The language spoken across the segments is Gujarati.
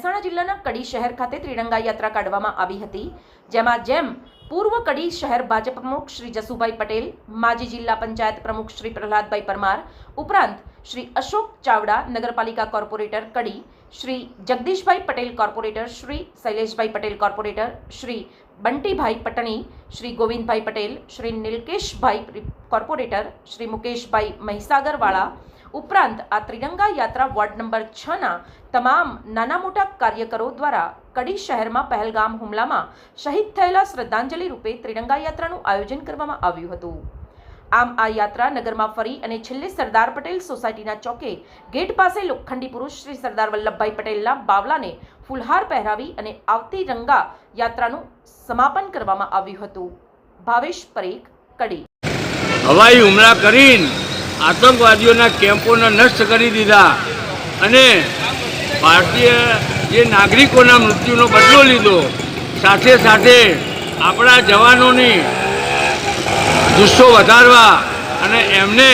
મહેસાણા જિલ્લાના કડી શહેર ખાતે ત્રિરંગા યાત્રા કાઢવામાં આવી હતી, જેમાં જેમ પૂર્વ કડી શહેર ભાજપ પ્રમુખ શ્રી જસુભાઈ પટેલ, માજી જિલ્લા પંચાયત પ્રમુખ શ્રી પ્રહલાદભાઈ પરમાર, ઉપરાંત શ્રી અશોક ચાવડા, નગરપાલિકા corporator Kadi, Shri Jagdishbhai Patel corporator, Shri Shaileshbhai Patel corporator, Shri Buntybhai Patni, Shri Govindbhai Patel, Shri Nilkeshbhai corporator, Shri Mukeshbhai મહીસાગરવાળા ઉપરાંત આ ત્રિરંગા યાત્રા વોર્ડ નંબર છના તમામ નાના મોટા કાર્યકરો દ્વારા કડી શહેરમાં પહેલગામ હુમલામાં શહીદ થયેલા શ્રદ્ધાંજલિ રૂપે ત્રિરંગા યાત્રાનું આયોજન કરવામાં આવ્યું હતું. આમ આ યાત્રા નગરમાં ફરી અને છેલ્લે સરદાર પટેલ સોસાયટીના ચોકે ગેટ પાસે લોખંડી પુરુષ શ્રી સરદાર વલ્લભભાઈ પટેલના બાવલાને ફૂલહાર પહેરાવી અને આવતી રંગા યાત્રાનું સમાપન કરવામાં આવ્યું હતું. ભાવેશ પરેખ, કડી. હવાઈ હુમલા કરીને આતંકવાદીઓના કેમ્પોને નષ્ટ કરી દીધા. અને ભારતીય જે નાગરિકોના મૃત્યુનો બદલો લીધો. સાથે સાથે આપણા જવાનોની જુસ્સો વધારવા અને એમને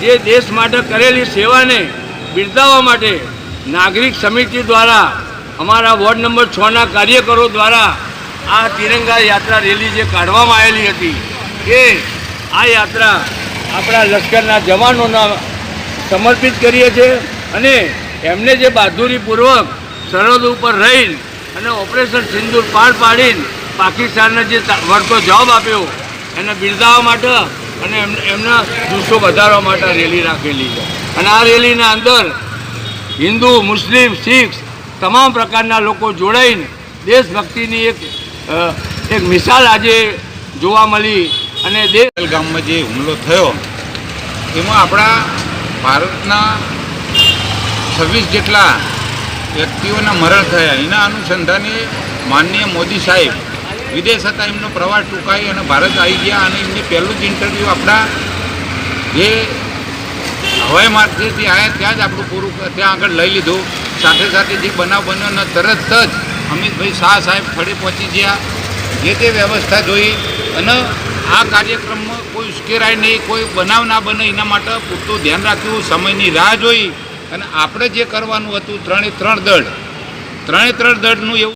જે દેશ માટે કરેલી સેવાને બિરદાવવા માટે નાગરિક સમિતિ દ્વારા અમારા વોર્ડ નંબર છના કાર્યકરો દ્વારા આ તિરંગા યાત્રા રેલી જે કાઢવામાં આવેલી હતી એ આ યાત્રા આપણા લશ્કરના જવાનોના સમર્પિત કરીએ છીએ અને એમને જે બહાદુરીપૂર્વક સરહદ ઉપર રહીને અને ઓપરેશન સિંદૂર પાર પાડીને પાકિસ્તાનને જે વળતો જવાબ આપ્યો, એને બિરદાવવા માટે અને એમ એમના જુસ્સો વધારવા માટે રેલી રાખેલી છે. અને આ રેલીના અંદર હિન્દુ, મુસ્લિમ, શીખ તમામ પ્રકારના લોકો જોડાઈને દેશભક્તિની એક એક મિસાલ આજે જોવા મળી અને દેલ ગામમાં જે હુમલો થયો, એમાં આપણા ભારતના છવ્વીસ જેટલા વ્યક્તિઓના મરણ થયા. એના અનુસંધાને માનનીય મોદી સાહેબ વિદેશ હતા, એમનો પ્રવાસ ટૂંકાઈ અને ભારત આવી ગયા અને એમને પહેલું જ ઇન્ટરવ્યૂ આપણા જે હવાઈ માર્ગેથી આવ્યા ત્યાં જ આપણું પૂરું ત્યાં આગળ લઈ લીધું. સાથે સાથે જે બનાવ બન્યો ને તરત જ અમિતભાઈ શાહ સાહેબ ફળે પહોંચી ગયા. જે તે વ્યવસ્થા જોઈ અને આ કાર્યક્રમમાં કોઈ ઉશ્કેરાય નહીં, કોઈ બનાવ ના બને. એના માટે પૂરતું ધ્યાન રાખ્યું, સમયની રાહ જોઈ. અને આપણે જે કરવાનું હતું, ત્રણે ત્રણ દળ. ત્રણે ત્રણ દળનું એવું